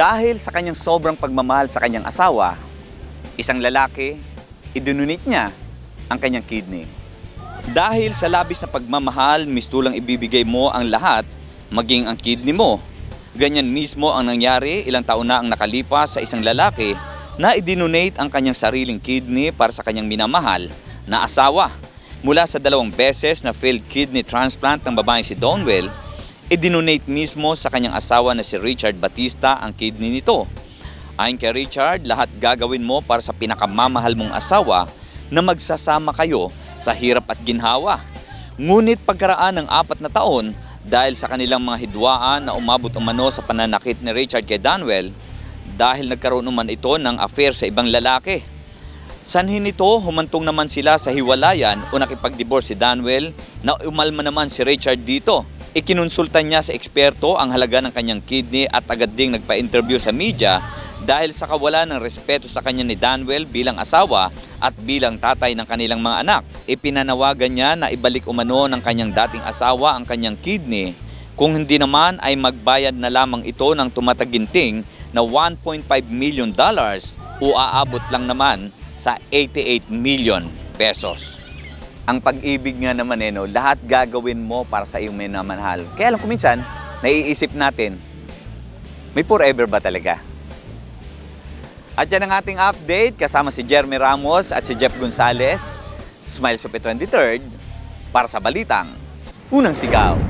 Dahil sa kanyang sobrang pagmamahal sa kanyang asawa, isang lalaki, idinunit niya ang kanyang kidney. Dahil sa labis na pagmamahal, mistulang ibibigay mo ang lahat, maging ang kidney mo. Ganyan mismo ang nangyari ilang taon na ang nakalipas sa isang lalaki na idinonate ang kanyang sariling kidney para sa kanyang minamahal na asawa. Mula sa dalawang beses na failed kidney transplant ng babaeng si Donwell, idinonate mismo sa kanyang asawa na si Richard Batista ang kidney nito. Ayon kay Richard, lahat gagawin mo para sa pinakamamahal mong asawa na magsasama kayo sa hirap at ginhawa. Ngunit pagkaraan ng apat na taon, dahil sa kanilang mga hidwaan na umabot umano sa pananakit ni Richard kay Danwell, dahil nagkaroon naman ito ng affair sa ibang lalaki. Sanhin nito, humantong naman sila sa hiwalayan o nakipag-divorce si Danwell na umalma naman si Richard dito. Ikinonsulta niya sa eksperto ang halaga ng kanyang kidney at agad ding nagpa-interview sa media dahil sa kawalan ng respeto sa kanya ni Danwell bilang asawa at bilang tatay ng kanilang mga anak. Ipinanawagan niya na ibalik umano ng kanyang dating asawa ang kanyang kidney kung hindi naman ay magbayad na lamang ito ng tumataginting na 1.5 million dollars o aabot lang naman sa 88 million pesos. Ang pag-ibig nga naman eh, no, lahat gagawin mo para sa iyong minamahal. Kaya lang kuminsan, naiisip natin, may forever ba talaga? At yan ang ating update kasama si Jeremy Ramos at si Jeff Gonzalez. Smile Super 23rd para sa Balitang Unang Sigaw.